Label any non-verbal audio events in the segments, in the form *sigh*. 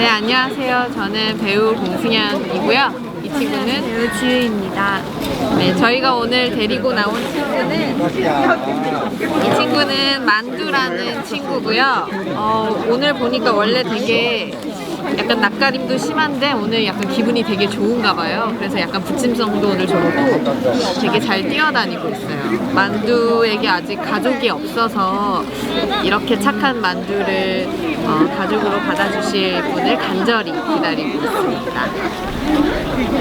네, 안녕하세요. 저는 배우 공승현이고요. 이 친구는 배우 지우입니다. 네, 저희가 오늘 데리고 나온 친구는 이 친구는 만두라는 친구고요. 어, 오늘 보니까 원래 되게 약간 낯가림도 심한데 오늘 약간 기분이 되게 좋은가 봐요. 그래서 약간 부침성도 오늘 좋고 되게 잘 뛰어다니고 있어요. 만두에게 아직 가족이 없어서 이렇게 착한 만두를 어, 가족으로 받아주실 분을 간절히 기다리고 있습니다.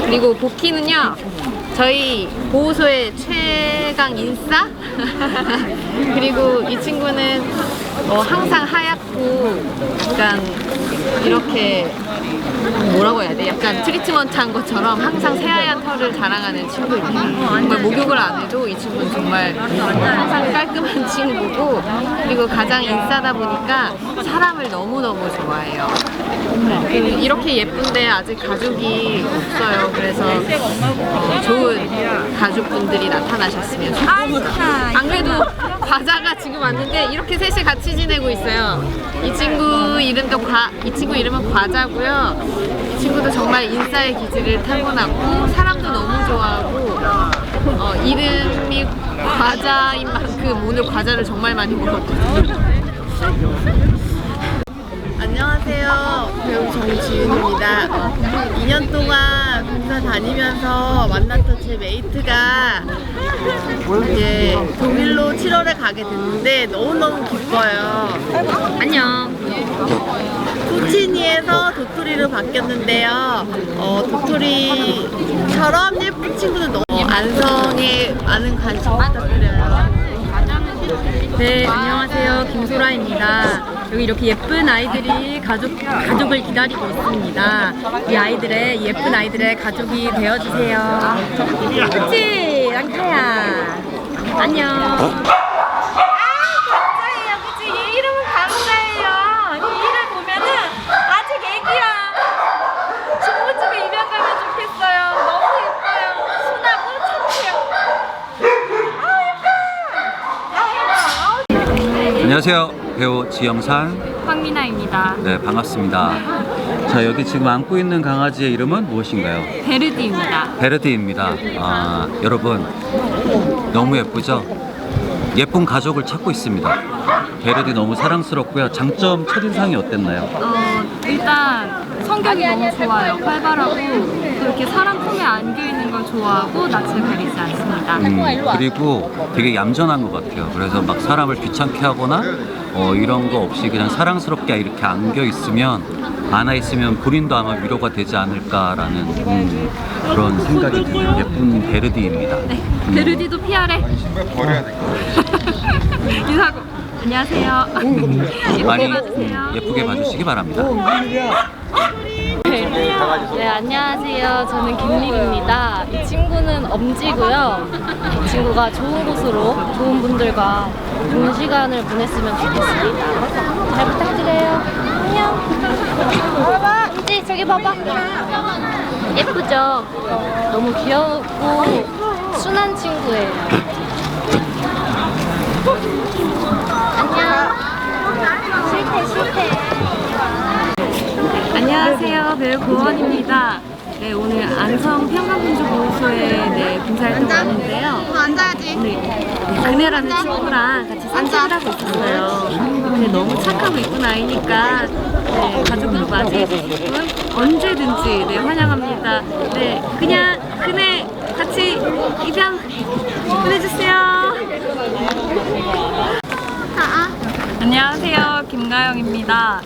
그리고 복희는요 저희 보호소의 최강 인싸 *laughs* 그리고 이 친구는 어, 항상 하얗고 약간 이렇게 돼? 약간 트리트먼트 한 것처럼 항상 새하얀 털을 자랑하는 친구입니다. 정말 목욕을 안 해도 이 친구는 정말 항상 깔끔한 *laughs* 친구고 그리고 가장 인싸다 보니까 사람을 너무너무 좋아해요. 그 이렇게 예쁜데 아직 가족이 없어요. 그래서 어, 좋은 가족분들이 나타나셨으면 좋겠습니다. 안 그래도 과자가 지금 왔는데 이렇게 셋이 같이 지내고 있어요. 이 친구 이름도 과, 이 친구 이름은 과자고요. 이 친구도 정말 인싸의 기질을 타고났고 사람도 너무 좋아하고 어, 이름이 과자인 만큼 오늘 과자를 정말 많이 먹었거든요. 안녕하세요. 배우 정지윤입니다. 어, 2년 동안 군사 다니면서 만났던 제 메이트가 이제 독일로 7월에 가게 됐는데 너무너무 기뻐요. 안녕. 푸치니에서 도토리로 바뀌었는데요. 어, 도토리처럼 예쁜 친구는 너무 어, 안성에 많은 관심 부탁드려요. 네, 안녕하세요. 김소라입니다. 여기 이렇게 예쁜 아이들이 가족, 가족을 기다리고 있습니다. 이 아이들의, 이 예쁜 아이들의 가족이 되어주세요. 그치? 랑카야. 안녕. 감사해요. 그치? 얘 이름은 감사해요. 이 이름 보면은 아직 애기야. 중고집에 입양 가면 좋겠어요. 너무 예뻐요. 순하고 착해요. 아, 예뻐. 아, 예뻐. 아, 안녕하세요. 배우 지영산. 황미나입니다. 네, 반갑습니다. 자, 여기 지금 안고 있는 강아지의 이름은 무엇인가요? 베르디입니다. 베르디입니다. 아, 여러분, 너무 예쁘죠? 예쁜 가족을 찾고 있습니다. 베르디 너무 사랑스럽고요. 장점, 첫인상이 어땠나요? 어, 일단 성격이 너무 좋아요. 활발하고 또 이렇게 사람 품에 안겨 있는 걸 좋아하고 낯을 가리지 않습니다. 음, 그리고 되게 얌전한 것 같아요. 그래서 막 사람을 귀찮게 하거나 어, 이런 거 없이 그냥 사랑스럽게 이렇게 안겨 있으면 안아 있으면 본인도 아마 위로가 되지 않을까라는 음, 그런 생각이 드는 예쁜 베르디입니다. 네, 베르디도 PR해. 인사하고 안녕하세요. 예쁘게 많이. 예쁘게 봐주시기 바랍니다. 네, 안녕하세요. 저는 김립입니다. 이 친구는 엄지고요. 이 친구가 좋은 곳으로 좋은 분들과 좋은 시간을 보냈으면 좋겠습니다. 잘 부탁드려요. 안녕. 봐봐, 엄지 저기 봐봐. 예쁘죠? 너무 귀엽고 순한 친구예요. 안녕. 싫대, 싫대. 안녕하세요. 배우 고원입니다. 네, 오늘 안성 평강군주보호소에 네, 봉사활동 왔는데요. 앉아야지. 네, 그네라는 친구랑 같이 산책을 하고 있었어요. 근데 너무 착하고 이쁜 아이니까 네, 가족으로 맞이해 주실 분 언제든지 네, 환영합니다. 네, 그냥 그네 같이 입양 보내주세요. 안녕하세요. 김가영입니다.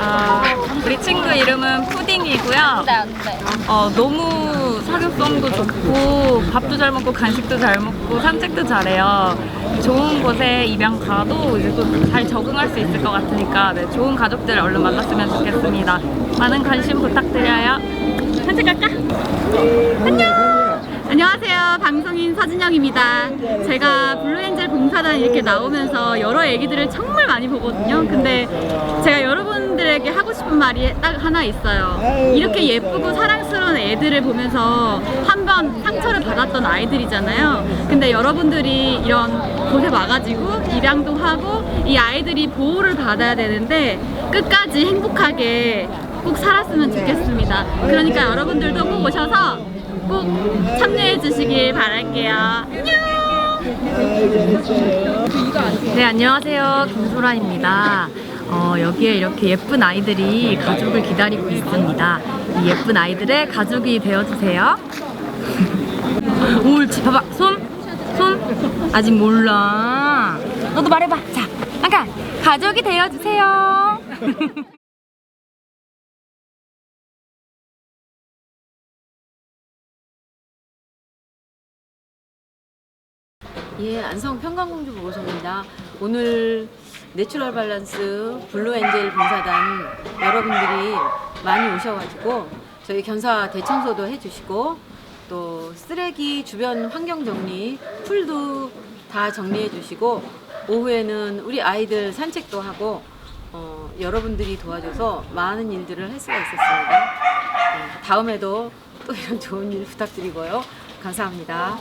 아, 우리 친구 이름은 푸딩이고요. 네, 안 돼. 어, 너무 사교성도 좋고 밥도 잘 먹고 간식도 잘 먹고 산책도 잘해요. 좋은 곳에 입양 가도 이제 또 잘 적응할 수 있을 것 같으니까 네, 좋은 가족들 얼른 만났으면 좋겠습니다. 많은 관심 부탁드려요. 산책 갈까? 안녕하세요. 방송인 서진영입니다. 제가 블루엔젤 봉사단 이렇게 나오면서 여러 얘기들을 정말 많이 보거든요. 근데 제가 여러분들에게 하고 싶은 말이 딱 하나 있어요. 이렇게 예쁘고 사랑스러운 애들을 보면서 한 번 상처를 받았던 아이들이잖아요. 근데 여러분들이 이런 곳에 와가지고 입양도 하고 이 아이들이 보호를 받아야 되는데 끝까지 행복하게 꼭 살았으면 좋겠습니다. 그러니까 여러분들도 꼭 오셔서 꼭 참여해 주시길 바랄게요. 안녕! 네, 안녕하세요. 김소라입니다. 어, 여기에 이렇게 예쁜 아이들이 가족을 기다리고 있습니다. 이 예쁜 아이들의 가족이 되어주세요. *laughs* 옳지, 봐봐. 손, 손. 아직 몰라. 너도 말해봐. 자, 아까 가족이 되어주세요. *laughs* 예, 안성 평강공주 보고서입니다. 오늘 내추럴 밸런스 블루 엔젤 봉사단 여러분들이 많이 오셔가지고 저희 견사 대청소도 해주시고 또 쓰레기 주변 환경 정리, 풀도 다 정리해 주시고 오후에는 우리 아이들 산책도 하고 어, 여러분들이 도와줘서 많은 일들을 할 수가 있었습니다. 네, 다음에도 또 이런 좋은 일 부탁드리고요. 감사합니다.